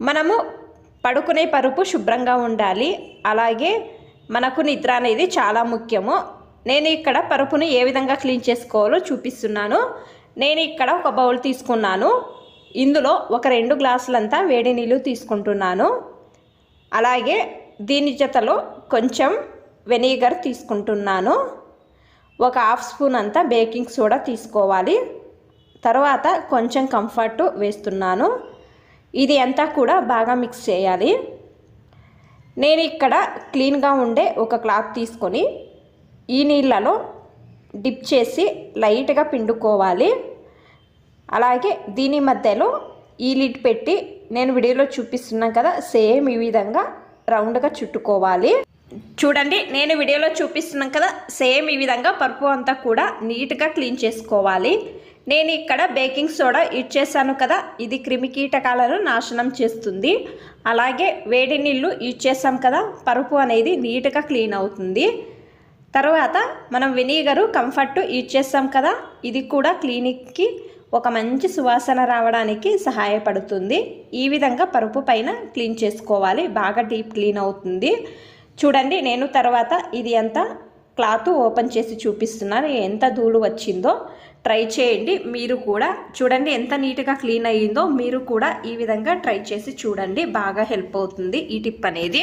మనము పడుకునే పరుపు శుభ్రంగా ఉండాలి. అలాగే మనకు నిద్ర అనేది చాలా ముఖ్యము. నేను ఇక్కడ పరుపుని ఏ విధంగా క్లీన్ చేసుకోవాలో చూపిస్తున్నాను. నేను ఇక్కడ ఒక బౌల్ తీసుకున్నాను. ఇందులో ఒక రెండు గ్లాసులంతా వేడి నీళ్ళు తీసుకుంటున్నాను. అలాగే దీని జతలో కొంచెం వెనిగర్ తీసుకుంటున్నాను. ఒక హాఫ్ స్పూన్ అంతా బేకింగ్ సోడా తీసుకోవాలి. తర్వాత కొంచెం కంఫర్ట్ వేస్తున్నాను. ఇది అంతా కూడా బాగా మిక్స్ చేయాలి. నేను ఇక్కడ క్లీన్గా ఉండే ఒక క్లాత్ తీసుకొని ఈ నీళ్ళలో డిప్ చేసి లైట్గా పిండుకోవాలి. అలాగే దీని మధ్యలో ఈ లిడ్ పెట్టి నేను వీడియోలో చూపిస్తున్నాను కదా సేమ్ ఈ విధంగా రౌండ్గా చుట్టుకోవాలి. చూడండి నేను వీడియోలో చూపిస్తున్నాను కదా సేమ్ ఈ విధంగా పరుపు అంతా కూడా నీట్గా క్లీన్ చేసుకోవాలి. నేను ఇక్కడ బేకింగ్ సోడా యూజ్ చేశాను కదా ఇది క్రిమికీటకాలను నాశనం చేస్తుంది. అలాగే వేడి నీళ్ళు యూజ్ చేసాం కదా పరుపు అనేది నీట్గా క్లీన్ అవుతుంది. తర్వాత మనం వెనిగరు కంఫర్ట్ యూజ్ చేస్తాం కదా ఇది కూడా క్లీనిక్కి ఒక మంచి సువాసన రావడానికి సహాయపడుతుంది. ఈ విధంగా పరుపు పైన క్లీన్ చేసుకోవాలి బాగా డీప్ క్లీన్ అవుతుంది. చూడండి నేను తర్వాత ఇది అంతా క్లాత్ ఓపెన్ చేసి చూపిస్తున్నాను ఎంత ధూళు వచ్చిందో ట్రై చేయండి. మీరు కూడా చూడండి ఎంత నీట్గా క్లీన్ అయ్యిందో మీరు కూడా ఈ విధంగా ట్రై చేసి చూడండి. బాగా హెల్ప్ అవుతుంది ఈ టిప్ అనేది.